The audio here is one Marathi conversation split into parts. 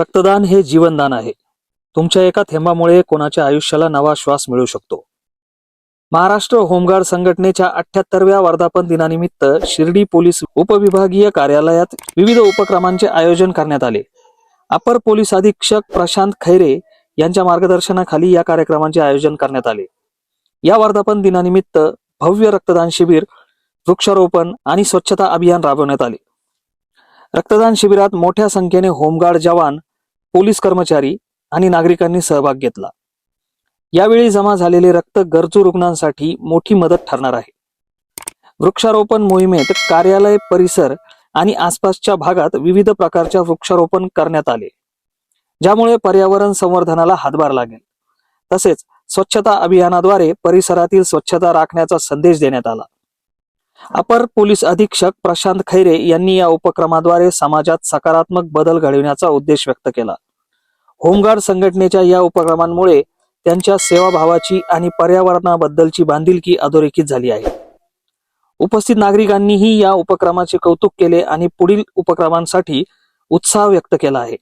रक्तदान हे जीवनदान आहे. तुमच्या एका थेंबामुळे कोणाच्या आयुष्याला नवा श्वास मिळू शकतो. महाराष्ट्र होमगार्ड संघटनेच्या अठ्याहत्तरव्या वर्धापन दिनानिमित्त शिर्डी पोलीस उपविभागीय कार्यालयात विविध उपक्रमांचे आयोजन करण्यात आले. अपर पोलीस अधीक्षक प्रशांत खैरे यांच्या मार्गदर्शनाखाली या कार्यक्रमाचे आयोजन करण्यात आले. या वर्धापन दिनानिमित्त भव्य रक्तदान शिबिर वृक्षारोपण आणि स्वच्छता अभियान राबवण्यात आले. रक्तदान शिबिरात मोठ्या संख्येने होमगार्ड जवान पोलीस कर्मचारी आणि नागरिकांनी सहभाग घेतला. यावेळी जमा झालेले रक्त गरजू रुग्णांसाठी मोठी मदत ठरणार आहे. वृक्षारोपण मोहिमेत कार्यालय परिसर आणि आसपासच्या भागात विविध प्रकारच्या वृक्षारोपण करण्यात आले. ज्यामुळे पर्यावरण संवर्धनाला हातभार लागेल. तसेच स्वच्छता अभियानाद्वारे परिसरातील स्वच्छता राखण्याचा संदेश देण्यात आला. अपर पोलीस अधीक्षक प्रशांत खैरे यांनी या उपक्रमाद्वारे समाजात सकारात्मक बदल घडविण्याचा उद्देश व्यक्त केला. होमगार्ड संघटनेच्या या उपक्रमांमुळे त्यांच्या सेवाभावाची आणि पर्यावरणाबद्दलची बांधिलकी अधोरेखित झाली आहे. उपस्थित नागरिकांनीही या उपक्रमाचे कौतुक केले आणि पुढील उपक्रमांसाठी उत्साह व्यक्त केला आहे.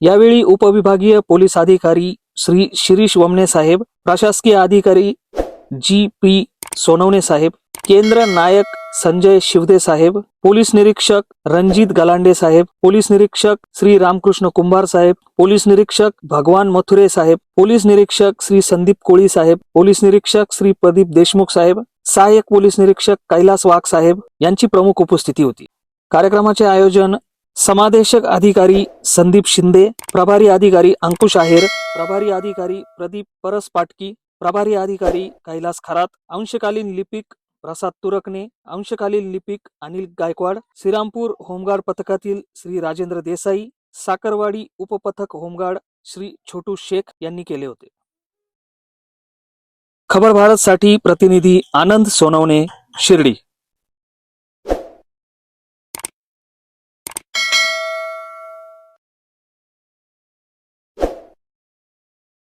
यावेळी उपविभागीय पोलीस अधिकारी श्री शिरीष वमने साहेब प्रशासकीय अधिकारी जी पी सोनवणे साहेब केंद्र नायक संजय शिवदे साहेब पोलीस निरीक्षक रणजित गलांडे साहेब पोलीस निरीक्षक श्री रामकृष्ण कुंभार साहेब पोलीस निरीक्षक भगवान मथुरे साहेब पोलीस निरीक्षक श्री संदीप कोळी साहेब पोलीस निरीक्षक श्री प्रदीप देशमुख साहेब सहाय्यक पोलीस निरीक्षक कैलास वाघ साहेब यांची प्रमुख उपस्थिती होती. कार्यक्रमाचे आयोजन समादेशक अधिकारी संदीप शिंदे प्रभारी अधिकारी अंकुश आहेर प्रभारी अधिकारी प्रदीप परस पाटकी प्रभारी अधिकारी कैलास खरात अंशकालीन लिपिक प्रसाद तुरकणे अंशकालीन लिपिक अनिल गायकवाड श्रीरामपूर होमगार्ड पथकातील श्री राजेंद्र देसाई साकरवाडी उपपथक होमगार्ड श्री छोटू शेख यांनी केले होते. खबर भारतसाठी प्रतिनिधी आनंद सोनवणे शिर्डी.